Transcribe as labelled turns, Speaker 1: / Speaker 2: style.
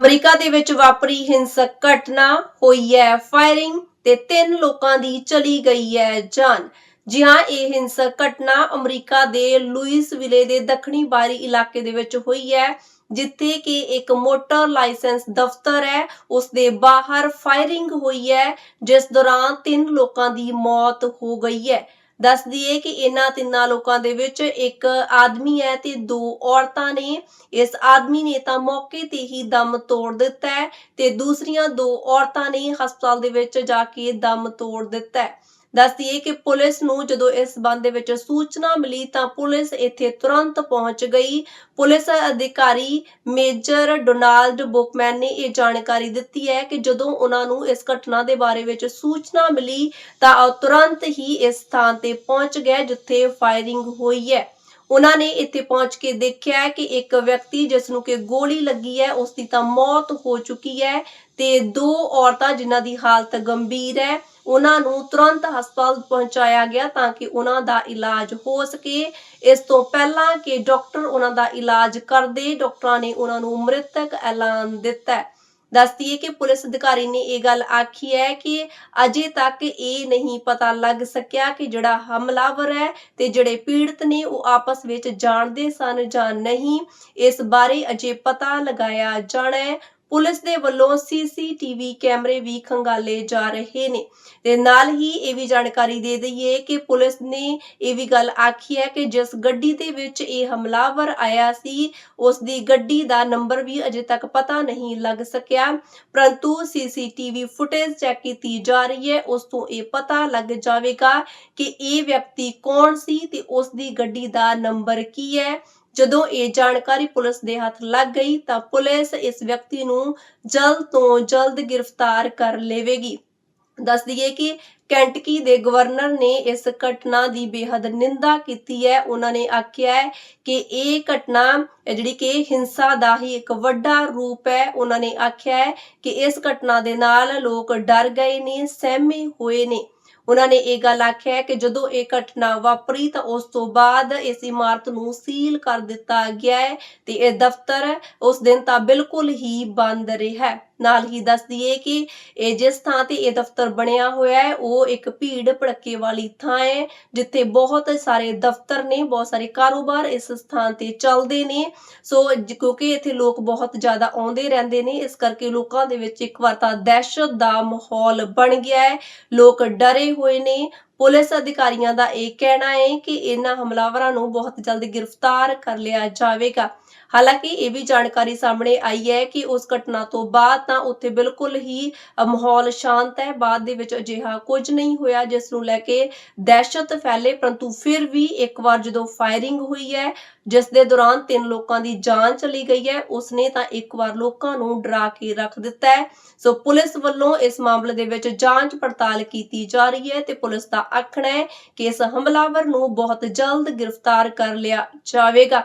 Speaker 1: America ਦੇ ਵਿੱਚ ਵਾਪਰੀ ਹਿੰਸਕ ਘਟਨਾ ਹੋਈ ਹੈ। ਫਾਇਰਿੰਗ ਤੇ ਤਿੰਨ ਲੋਕਾਂ ਦੀ ਚਲੀ ਗਈ ਹੈ ਜਾਨ। ਜੀ ਹਾਂ ਇਹ ਹਿੰਸਕ ਘਟਨਾ ਅਮਰੀਕਾ ਦੇ ਲੂਇਸਵਿਲੇ ਦੇ ਦੱਖਣੀ ਬਾਹਰੀ ਇਲਾਕੇ ਦੇ ਵਿੱਚ ਹੋਈ ਹੈ, ਜਿੱਥੇ ਕਿ ਇੱਕ ਮੋਟਰ ਲਾਇਸੈਂਸ ਦਫ਼ਤਰ ਹੈ। ਉਸ ਦੇ ਬਾਹਰ ਫਾਇਰਿੰਗ ਹੋਈ ਹੈ, ਜਿਸ ਦੌਰਾਨ ਤਿੰਨ ਲੋਕਾਂ ਦੀ ਮੌਤ ਹੋ ਗਈ ਹੈ। ਦੱਸ ਦਈਏ ਕਿ ਇਹਨਾਂ ਤਿੰਨਾਂ ਲੋਕਾਂ ਦੇ ਵਿੱਚ ਇੱਕ ਆਦਮੀ ਹੈ ਤੇ ਦੋ ਔਰਤਾਂ ਨੇ। ਇਸ ਆਦਮੀ ਨੇ ਤਾਂ ਮੌਕੇ ਤੇ ਹੀ ਦਮ ਤੋੜ ਦਿੱਤਾ ਹੈ ਤੇ ਦੂਸਰੀਆਂ ਦੋ ਔਰਤਾਂ ਨੇ ਹਸਪਤਾਲ ਦੇ ਵਿੱਚ ਜਾ ਕੇ ਦਮ ਤੋੜ ਦਿੱਤਾ ਹੈ। ਦੱਸ ਕਿ ਪੁਲਿਸ ਨੂੰ ਜਦੋਂ ਇਸ ਸੰਬੰਧ ਦੇ ਵਿੱਚ ਸੂਚਨਾ ਮਿਲੀ ਤਾਂ ਪੁਲਿਸ ਇੱਥੇ ਤੁਰੰਤ ਪਹੁੰਚ ਗਈ। ਪੁਲਿਸ ਅਧਿਕਾਰੀ ਮੇਜਰ ਡੋਨਾਲਡ ਬੁਕਮੈਨ ਨੇ ਇਹ ਜਾਣਕਾਰੀ ਦਿੱਤੀ ਹੈ ਕਿ ਜਦੋਂ ਉਹਨਾਂ ਨੂੰ ਇਸ ਘਟਨਾ ਦੇ ਬਾਰੇ ਵਿੱਚ ਸੂਚਨਾ ਮਿਲੀ ਤਾਂ ਉਹ ਤੁਰੰਤ ਹੀ ਇਸ ਥਾਂ ਤੇ ਪਹੁੰਚ ਗਏ, ਜਿੱਥੇ ਫਾਇਰਿੰਗ ਹੋਈ ਹੈ। ਉਹਨਾਂ ਨੇ ਇੱਥੇ ਪਹੁੰਚ ਕੇ ਦੇਖਿਆ ਕਿ ਇੱਕ ਵਿਅਕਤੀ ਜਿਸ ਨੂੰ ਕਿ ਗੋਲੀ ਲੱਗੀ ਹੈ ਉਸ ਦੀ ਤਾਂ ਮੌਤ ਹੋ ਚੁੱਕੀ ਹੈ ਤੇ ਦੋ ਔਰਤਾਂ ਜਿਨ੍ਹਾਂ ਦੀ ਹਾਲਤ ਗੰਭੀਰ ਹੈ, ਉਹਨਾਂ ਨੂੰ ਤੁਰੰਤ ਹਸਪਤਾਲ ਪਹੁੰਚਾਇਆ ਗਿਆ ਤਾਂ ਕਿ ਉਹਨਾਂ ਦਾ ਇਲਾਜ ਹੋ ਸਕੇ। ਇਸ ਤੋਂ ਪਹਿਲਾਂ ਕਿ ਡਾਕਟਰ ਉਹਨਾਂ ਦਾ ਇਲਾਜ ਕਰਦੇ, ਡਾਕਟਰਾਂ ਨੇ ਉਹਨਾਂ ਨੂੰ ਮ੍ਰਿਤਕ ਐਲਾਨ ਦਿੱਤਾ। ਦੱਸਦੀ ਹੈ ਕਿ ਪੁਲਿਸ ਅਧਿਕਾਰੀ ਨੇ ਇਹ ਗੱਲ ਆਖੀ ਹੈ ਕਿ ਅਜੇ ਤੱਕ ਇਹ ਨਹੀਂ ਪਤਾ ਲੱਗ ਸਕਿਆ ਕਿ ਜਿਹੜਾ ਹਮਲਾਵਰ ਹੈ ਤੇ ਜਿਹੜੇ ਪੀੜਤ ਨੇ ਉਹ ਆਪਸ ਵਿੱਚ ਜਾਣਦੇ ਸਨ ਜਾਂ ਨਹੀਂ, ਇਸ ਬਾਰੇ ਅਜੇ ਪਤਾ ਲਗਾਇਆ ਜਾਣਾ ਹੈ। ਪੁਲਿਸ ਦੇ ਵੱਲੋਂ ਸੀਸੀਟੀਵੀ ਕੈਮਰੇ ਵੀ ਖੰਗਾਲੇ ਜਾ ਰਹੇ ਨੇ। ਤੇ ਨਾਲ ਹੀ ਇਹ ਵੀ ਜਾਣਕਾਰੀ ਦੇ ਦਈਏ ਕਿ ਪੁਲਿਸ ਨੇ ਇਹ ਵੀ ਗੱਲ ਆਖੀ ਹੈ ਕਿ ਜਿਸ ਗੱਡੀ ਦੇ ਵਿੱਚ ਇਹ ਹਮਲਾਵਰ ਆਇਆ ਸੀ ਉਸ ਦੀ ਗੱਡੀ ਦਾ ਨੰਬਰ ਵੀ ਅਜੇ ਤੱਕ ਪਤਾ ਨਹੀਂ ਲੱਗ ਸਕਿਆ। ਪਰੰਤੂ ਸੀਸੀਟੀਵੀ ਫੁਟੇਜ ਚੈੱਕ ਕੀਤੀ ਜਾ ਰਹੀ ਹੈ, ਉਸ ਤੋਂ ਇਹ ਪਤਾ ਲੱਗ ਜਾਵੇਗਾ ਕਿ ਇਹ ਵਿਅਕਤੀ ਕੌਣ ਸੀ ਤੇ ਉਸ ਦੀ ਗੱਡੀ ਦਾ ਨੰਬਰ ਕੀ ਹੈ। ਜਦੋਂ ਇਹ ਜਾਣਕਾਰੀ ਪੁਲਿਸ ਦੇ ਹੱਥ ਲੱਗ ਗਈ ਤਾਂ ਪੁਲਿਸ ਇਸ ਵਿਅਕਤੀ ਨੂੰ ਜਲਦ ਤੋਂ ਜਲਦ ਗ੍ਰਿਫਤਾਰ ਕਰ ਲਵੇਗੀ। ਦੱਸ ਦਈਏ ਕਿ ਕੈਂਟਕੀ ਦੇ ਗਵਰਨਰ ਨੇ ਇਸ ਘਟਨਾ ਦੀ ਬੇਹੱਦ ਨਿੰਦਾ ਕੀਤੀ ਹੈ। ਉਹਨਾਂ ਨੇ ਆਖਿਆ ਹੈ ਕਿ ਇਹ ਘਟਨਾ ਜਿਹੜੀ ਕਿ ਹਿੰਸਾ ਦਾ ਹੀ ਇੱਕ ਵੱਡਾ ਰੂਪ ਹੈ। ਉਹਨਾਂ ਨੇ ਆਖਿਆ ਹੈ ਕਿ ਇਸ ਘਟਨਾ ਦੇ ਨਾਲ ਲੋਕ ਡਰ ਗਏ ਨੇ, ਸਹਿਮੇ ਹੋਏ ਨੇ। ਉਹਨਾਂ ਨੇ ਇਹ ਗੱਲ ਆਖਿਆ ਹੈ ਕਿ ਜਦੋਂ ਇਹ ਘਟਨਾ ਵਾਪਰੀ ਤਾਂ ਉਸ ਤੋਂ ਬਾਅਦ ਇਸ ਇਮਾਰਤ ਨੂੰ ਸੀਲ ਕਰ ਦਿੱਤਾ ਗਿਆ ਹੈ ਤੇ ਇਹ ਦਫ਼ਤਰ ਉਸ ਦਿਨ ਤਾਂ ਬਿਲਕੁਲ ਹੀ ਬੰਦ ਰਿਹਾ ਨਾਲ ਹੀ ਦੱਸ ਦਈਏ ਕਿ ਇਹ ਜਿਸ ਥਾਂ ਤੇ ਇਹ ਦਫ਼ਤਰ ਬਣਿਆ ਹੋਇਆ ਹੈ, ਉਹ ਇੱਕ ਭੀੜ ਭੜੱਕੇ ਵਾਲੀ ਥਾਂ ਹੈ, ਜਿੱਥੇ ਬਹੁਤ ਸਾਰੇ ਦਫ਼ਤਰ ਨੇ, ਬਹੁਤ ਸਾਰੇ ਕਾਰੋਬਾਰ ਇਸ ਸਥਾਨ ਤੇ ਚੱਲਦੇ ਨੇ। ਸੋ ਕਿਉਂਕਿ ਇੱਥੇ ਲੋਕ ਬਹੁਤ ਜ਼ਿਆਦਾ ਆਉਂਦੇ ਰਹਿੰਦੇ ਨੇ, ਇਸ ਕਰਕੇ ਲੋਕਾਂ ਦੇ ਵਿੱਚ ਇੱਕ ਵਾਰ ਤਾਂ ਦਹਿਸ਼ਤ ਦਾ ਮਾਹੌਲ ਬਣ ਗਿਆ ਹੈ। ਲੋਕ ਡਰੇ ਹੋਏ ਨੇ ਪੁਲਿਸ ਅਧਿਕਾਰੀਆਂ ਦਾ ਇਹ ਕਹਿਣਾ ਹੈ ਕਿ ਇਹਨਾਂ ਹਮਲਾਵਰਾਂ ਨੂੰ ਬਹੁਤ ਜਲਦ ਗ੍ਰਿਫਤਾਰ ਕਰ ਲਿਆ ਜਾਵੇਗਾ। ਹਾਲਾਂਕਿ ਇਹ ਵੀ ਜਾਣਕਾਰੀ ਸਾਹਮਣੇ ਆਈ ਹੈ ਕਿ ਉਸ ਘਟਨਾ ਤੋਂ ਬਾਅਦ ਤਾਂ ਉੱਥੇ ਬਿਲਕੁਲ ਹੀ ਮਾਹੌਲ ਸ਼ਾਂਤ ਹੈ। ਬਾਅਦ ਦੇ ਵਿੱਚ ਅਜਿਹਾ ਕੁਝ ਨਹੀਂ ਹੋਇਆ, ਜਿਸ ਨੂੰ ਲੈ ਕੇ ਦਹਿਸ਼ਤ ਫੈਲੇ। ਪਰੰਤੂ ਫਿਰ ਵੀ ਇੱਕ ਵਾਰ ਜਦੋਂ ਫਾਇਰਿੰਗ ਹੋਈ ਹੈ, ਜਿਸ ਦੇ ਦੌਰਾਨ ਤਿੰਨ ਲੋਕਾਂ ਦੀ ਜਾਨ ਚਲੀ ਗਈ ਹੈ, ਉਸਨੇ ਤਾਂ ਇੱਕ ਵਾਰ ਲੋਕਾਂ ਨੂੰ ਡਰਾ ਕੇ ਰੱਖ ਦਿੱਤਾ ਹੈ। ਸੋ ਪੁਲਿਸ ਵੱਲੋਂ ਇਸ ਮਾਮਲੇ ਦੇ ਵਿੱਚ ਜਾਂਚ ਪੜਤਾਲ ਕੀਤੀ ਜਾ ਰਹੀ ਹੈ ਤੇ ਪੁਲਿਸ ਦਾ ਦਾ ਆਖਣਾ ਹੈ ਕਿ ਇਸ ਹਮਲਾਵਰ ਨੂੰ ਬਹੁਤ ਜਲਦ ਗ੍ਰਿਫਤਾਰ ਕਰ ਲਿਆ ਜਾਵੇਗਾ।